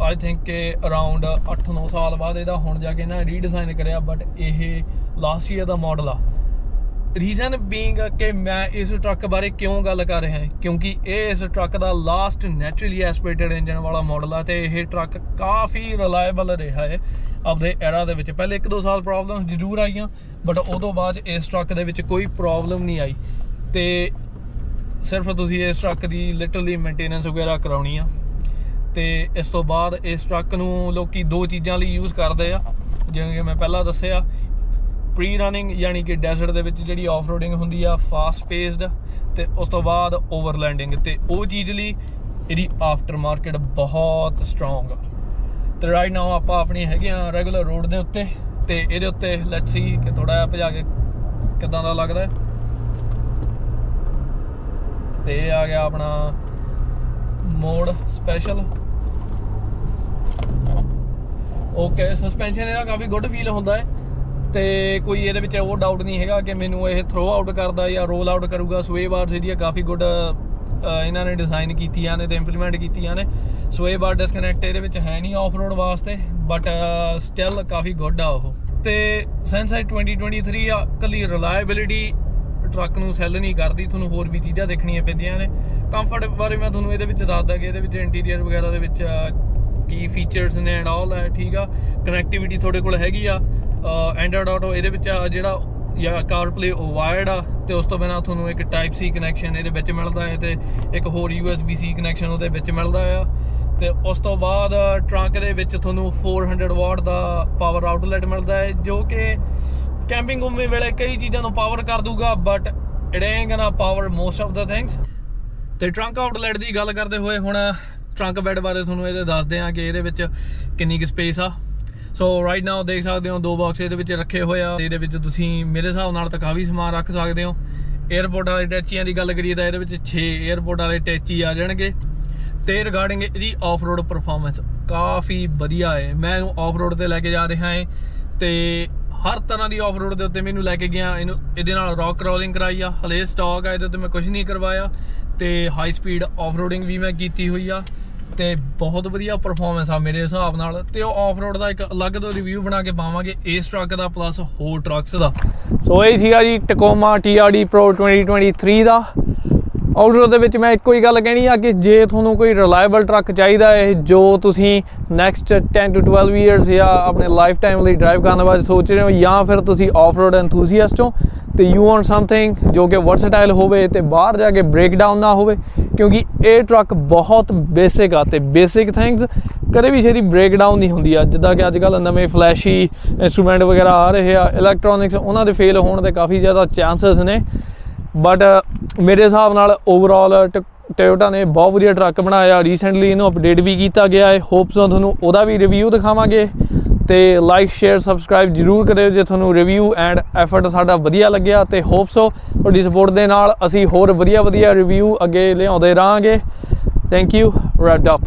ਆਈ ਥਿੰਕ ਕਿ ਅਰਾਊਂਡ 8-9 ਸਾਲ ਬਾਅਦ ਇਹਦਾ ਹੁਣ ਜਾ ਕੇ ਨਾ ਰੀਡਿਜ਼ਾਈਨ ਕਰਿਆ ਬਟ ਇਹ ਲਾਸਟ ਈਅਰ ਦਾ ਮਾਡਲ ਆ। ਰੀਜ਼ਨ ਬੀਇੰਗ ਕਿ ਮੈਂ ਇਸ ਟਰੱਕ ਬਾਰੇ ਕਿਉਂ ਗੱਲ ਕਰ ਰਿਹਾ ਹਾਂ? ਕਿਉਂਕਿ ਇਹ ਇਸ ਟਰੱਕ ਦਾ ਲਾਸਟ ਨੈਚੁਰਲੀ ਐਸਪੀਰੇਟਡ ਇੰਜਨ ਵਾਲਾ ਮਾਡਲ ਆ ਤੇ ਇਹ ਟਰੱਕ ਕਾਫੀ ਰਿਲਾਇਬਲ ਰਿਹਾ ਹੈ ਆਪਦੇ ਐਰਾ ਦੇ ਵਿੱਚ। ਪਹਿਲੇ 1-2 ਸਾਲ ਪ੍ਰੋਬਲਮ ਜ਼ਰੂਰ ਆਈਆਂ ਬਟ ਉਦੋਂ ਬਾਅਦ ਇਸ ਟਰੱਕ ਦੇ ਵਿੱਚ ਕੋਈ ਪ੍ਰੋਬਲਮ ਨਹੀਂ ਆਈ। ਤੇ ਸਿਰਫ ਤੁਸੀਂ ਇਸ ਟਰੱਕ ਦੀ ਲਿਟਰਲੀ ਮੇਨਟੇਨੈਂਸ ਵਗੈਰਾ ਕਰਾਉਣੀ ਆ। ਤੇ ਇਸ ਤੋਂ ਬਾਅਦ ਇਸ ਟਰੱਕ ਨੂੰ ਲੋਕੀ ਦੋ ਚੀਜ਼ਾਂ ਲਈ ਯੂਜ਼ ਕਰਦੇ ਆ। ਜਿਵੇਂ ਕਿ ਮੈਂ ਪਹਿਲਾਂ ਦੱਸਿਆ ਪ੍ਰੀ ਰਨਿੰਗ ਯਾਨੀ ਕਿ ਡੈਜ਼ਰਟ ਦੇ ਵਿੱਚ ਜਿਹੜੀ ਆਫ ਰੋਡਿੰਗ ਹੁੰਦੀ ਆ ਫਾਸਟ ਪੇਸਡ ਤੇ ਉਸ ਤੋਂ ਬਾਅਦ ਓਵਰਲੈਂਡਿੰਗ ਤੇ ਉਹ ਚੀਜ਼ ਲਈ ਇਹਦੀ ਆਫਟਰ ਮਾਰਕੀਟ ਬਹੁਤ ਸਟਰੋਂਗ ਆ। ਤੇ ਰਾਈਟ ਨਾਓ ਆਪਾਂ ਆਪਣੀ ਹੈਗੇ ਆ ਰੈਗੂਲਰ ਰੋਡ ਦੇ ਉੱਤੇ ਤੇ ਇਹਦੇ ਉੱਤੇ ਲੈਟਸ ਸੀ ਕਿ ਥੋੜਾ ਜਿਹਾ ਭਜਾ ਕੇ ਕਿਦਾਂ ਦਾ ਲੱਗਦਾ ਹੈ। ਤੇ ਇਹ ਆ ਗਿਆ ਆਪਣਾ ਮੋਡ ਸਪੈਸ਼ਲ ਓਕੇ ਸਸਪੈਂਸ਼ਨ ਇਹਦਾ ਕਾਫੀ ਗੁੱਡ ਫੀਲ ਹੁੰਦਾ ਹੈ। ਤੇ ਕੋਈ ਇਹਦੇ ਵਿੱਚ ਉਹ ਡਾਊਟ ਨਹੀਂ ਹੈਗਾ ਕਿ ਮੈਨੂੰ ਇਹ ਥਰੋ ਆਊਟ ਕਰਦਾ ਜਾਂ ਰੋਲ ਆਊਟ ਕਰੂਗਾ। ਸਵੇ ਬਾਰਸ ਇਹਦੀਆਂ ਕਾਫੀ ਗੁੱਡ ਇਹਨਾਂ ਨੇ ਡਿਜ਼ਾਈਨ ਕੀਤੀਆਂ ਨੇ ਤੇ ਇੰਪਲੀਮੈਂਟ ਕੀਤੀਆਂ ਨੇ। ਸਵੇ ਬਾਰ ਡਿਸਕਨੈਕਟ ਇਹਦੇ ਵਿੱਚ ਹੈ ਨਹੀਂ ਆਫ ਰੋਡ ਵਾਸਤੇ ਬਟ ਸਟਿਲ ਕਾਫੀ ਗੁੱਡ ਆ ਉਹ। ਤੇ ਸੈਂਸਾਈ 2023 ਆ, ਕੱਲੀ ਰਿਲਾਇਬਿਲਿਟੀ ਟਰੱਕ ਨੂੰ ਸੈੱਲ ਨਹੀਂ ਕਰਦੀ, ਤੁਹਾਨੂੰ ਹੋਰ ਵੀ ਚੀਜ਼ਾਂ ਦੇਖਣੀਆਂ ਪੈਂਦੀਆਂ ਨੇ। ਕੰਫਰਟ ਬਾਰੇ ਮੈਂ ਤੁਹਾਨੂੰ ਇਹਦੇ ਵਿੱਚ ਦੱਸਦਾ ਕਿ ਇਹਦੇ ਵਿੱਚ ਇੰਟੀਰੀਅਰ ਵਗੈਰਾ ਦੇ ਵਿੱਚ ਕੀ ਫੀਚਰਸ ਨੇ ਐਂਡ ਆਲ ਹੈ, ਠੀਕ ਆ? ਕਨੈਕਟੀਵਿਟੀ ਤੁਹਾਡੇ ਕੋਲ ਹੈਗੀ ਆ। ਐਂਡਰੋਇਡ ਆਟੋ ਇਹਦੇ ਵਿੱਚ ਆ ਜਿਹੜਾ ਜਾਂ CarPlay ਵਾਇਰਡ ਆ, ਤੇ ਉਸ ਤੋਂ ਬਿਨਾ ਤੁਹਾਨੂੰ ਇੱਕ ਟਾਈਪ ਸੀ ਕਨੈਕਸ਼ਨ ਇਹਦੇ ਵਿੱਚ ਮਿਲਦਾ ਹੈ ਤੇ ਇੱਕ ਹੋਰ USB C ਕਨੈਕਸ਼ਨ ਉਹਦੇ ਵਿੱਚ ਮਿਲਦਾ ਆ। ਤੇ ਉਸ ਤੋਂ ਬਾਅਦ ਟਰੰਕ ਦੇ ਵਿੱਚ ਤੁਹਾਨੂੰ 400 ਵਾਟ ਦਾ ਪਾਵਰ ਆਊਟਲੈਟ ਮਿਲਦਾ ਹੈ, ਜੋ ਕਿ ਕੈਂਪਿੰਗ ਘੁੰਮਣ ਵੇਲੇ ਕਈ ਚੀਜ਼ਾਂ ਨੂੰ ਪਾਵਰ ਕਰ ਦੂਗਾ ਬਟ ਇਟ ਐਂਗ ਨਾ power most of the things ਤੇ ਟਰੰਕ ਆਊਟਲੈਟ ਦੀ ਗੱਲ ਕਰਦੇ ਹੋਏ ਹੁਣ ਟਰੰਕ ਬੈੱਡ ਬਾਰੇ ਤੁਹਾਨੂੰ ਇਹਦੇ ਦੱਸਦੇ ਆ ਕਿ ਇਹਦੇ ਵਿੱਚ ਕਿੰਨੀ ਕੁ ਸਪੇਸ ਆ। ਸੋ ਰਾਈਟ ਨਾਓ ਦੇਖ ਸਕਦੇ ਹੋ ਦੋ ਬਾਕਸ ਇਹਦੇ ਵਿੱਚ ਰੱਖੇ ਹੋਏ ਆ। ਇਹਦੇ ਵਿੱਚ ਤੁਸੀਂ ਮੇਰੇ ਹਿਸਾਬ ਨਾਲ ਤਾਂ ਕਾਫੀ ਸਮਾਨ ਰੱਖ ਸਕਦੇ ਹੋ। 에어ਪੋਰਟ ਵਾਲੇ ਟੈਚੀਆਂ ਦੀ ਗੱਲ ਕਰੀਏ ਤਾਂ ਇਹਦੇ ਵਿੱਚ 6 에어ਪੋਰਟ ਵਾਲੇ ਟੈਚੀ ਆ ਜਾਣਗੇ। ਤੇ ਰਿਗਾਰਡਿੰਗ ਇਹਦੀ ਆਫ-ਰੋਡ ਪਰਫਾਰਮੈਂਸ ਕਾਫੀ ਵਧੀਆ ਹੈ। ਮੈਂ ਇਹਨੂੰ ਆਫ-ਰੋਡ ਤੇ ਲੈ ਕੇ ਜਾ ਰਿਹਾ ਹਾਂ। ਤੇ ਹਰ ਤਰ੍ਹਾਂ ਦੀ ਆਫ-ਰੋਡ ਦੇ ਉੱਤੇ ਮੈਨੂੰ ਲੈ ਕੇ ਗਿਆ। ਇਹਨੂੰ ਇਹਦੇ ਨਾਲ ਰੌਕ ਕ੍ਰੋਲਿੰਗ ਕਰਾਈ ਆ। ਹਲੇ ਸਟਾਕ ਆ ਇਹਦੇ ਉੱਤੇ ਮੈਂ ਕੁਝ ਨਹੀਂ ਕਰਵਾਇਆ। ਤੇ ਹਾਈ ਸਪੀਡ ਆਫ-ਰੋਡਿੰਗ ਵੀ ਮੈਂ ਕੀਤੀ ਹੋਈ ਆ। ਤੇ ਬਹੁਤ ਵਧੀਆ ਪਰਫਾਰਮੈਂਸ ਆ ਮੇਰੇ ਹਿਸਾਬ ਨਾਲ। ਤੇ ਉਹ ਆਫ-ਰੋਡ ਦਾ ਇੱਕ ਅਲੱਗ ਤੋਂ ਰਿਵਿਊ ਬਣਾ ਕੇ ਪਾਵਾਂਗੇ ਇਸ ਟਰੱਕ ਦਾ ਪਲੱਸ ਹੋਰ ਟਰੱਕਸ ਦਾ। ਸੋ ਇਹ ਸੀਗਾ ਜੀ ਟਕੋਮਾ TRD Pro 2023 ਦਾ। ਆਊਟਡੋਰ ਦੇ ਵਿੱਚ ਮੈਂ ਇੱਕੋ ਹੀ ਗੱਲ ਕਹਿਣੀ ਆ ਕਿ ਜੇ ਤੁਹਾਨੂੰ ਕੋਈ ਰਿਲਾਇਬਲ ਟਰੱਕ ਚਾਹੀਦਾ ਹੈ, ਜੋ ਤੁਸੀਂ ਨੈਕਸਟ 10 ਟੂ 12 ਇਅਰਸ ਜਾਂ ਆਪਣੇ ਲਾਈਫ ਟਾਈਮ ਲਈ ਡਰਾਈਵ ਕਰਨ ਬਾਰੇ ਸੋਚ ਰਹੇ ਹੋ, ਜਾਂ ਫਿਰ ਤੁਸੀਂ ਆਫ-ਰੋਡ ਐਨਥੂਸੀਅਸਟ ਹੋ, ਤੇ ਯੂ ਵਾਂਟ ਸਮਥਿੰਗ ਜੋ ਕਿ ਵਰਸਟਾਈਲ ਹੋਵੇ ਤੇ ਬਾਹਰ ਜਾ ਕੇ ਬ੍ਰੇਕਡਾਊਨ ਨਾ ਹੋਵੇ, ਕਿਉਂਕਿ ਇਹ ਟਰੱਕ ਬਹੁਤ ਬੇਸਿਕ ਆ ਤੇ ਬੇਸਿਕ ਥਿੰਗਸ ਕਦੇ ਵੀ ਛੇਤੀ ਬ੍ਰੇਕਡਾਊਨ ਨਹੀਂ ਹੁੰਦੀ। ਆ ਜਿੱਦਾਂ ਕਿ ਅੱਜ ਕੱਲ ਨਵੇਂ ਫਲੈਸ਼ੀ ਇਨਸਟਰੂਮੈਂਟ ਵਗੈਰਾ ਆ ਰਹੇ ਆ ਇਲੈਕਟ੍ਰੋਨਿਕਸ ਉਹਨਾਂ ਦੇ ਫੇਲ ਹੋਣ ਦੇ ਕਾਫੀ ਜ਼ਿਆਦਾ ਚਾਂਸਸ ਨੇ। ਬਟ ਮੇਰੇ ਹਿਸਾਬ ਨਾਲ ਓਵਰਆਲ ਟੋਯੋਟਾ ਨੇ ਬਹੁਤ ਵਧੀਆ ਟਰੱਕ ਬਣਾਇਆ। ਰੀਸੈਂਟਲੀ ਇਹਨੂੰ ਅਪਡੇਟ ਵੀ ਕੀਤਾ ਗਿਆ ਹੈ। ਹੋਪਸ ਤੁਹਾਨੂੰ ਉਹਦਾ ਵੀ ਰਿਵਿਊ ਦਿਖਾਵਾਂਗੇ। ਤੇ ਲਾਈਕ ਸ਼ੇਅਰ ਸਬਸਕ੍ਰਾਈਬ ਜਰੂਰ ਕਰਿਓ ਜੇ ਤੁਹਾਨੂੰ ਰਿਵਿਊ ਐਂਡ ਐਫਰਟ ਸਾਡਾ ਵਧੀਆ ਲੱਗਿਆ। ਤੇ ਹੋਪਸੋ ਤੁਹਾਡੀ ਸਪੋਰਟ ਦੇ ਨਾਲ ਅਸੀਂ ਹੋਰ ਵਧੀਆ ਵਧੀਆ ਰਿਵਿਊ ਅੱਗੇ ਲਿਆਉਂਦੇ ਰਹਾਂਗੇ। ਥੈਂਕ ਯੂ ਰੈਡ ਅਪ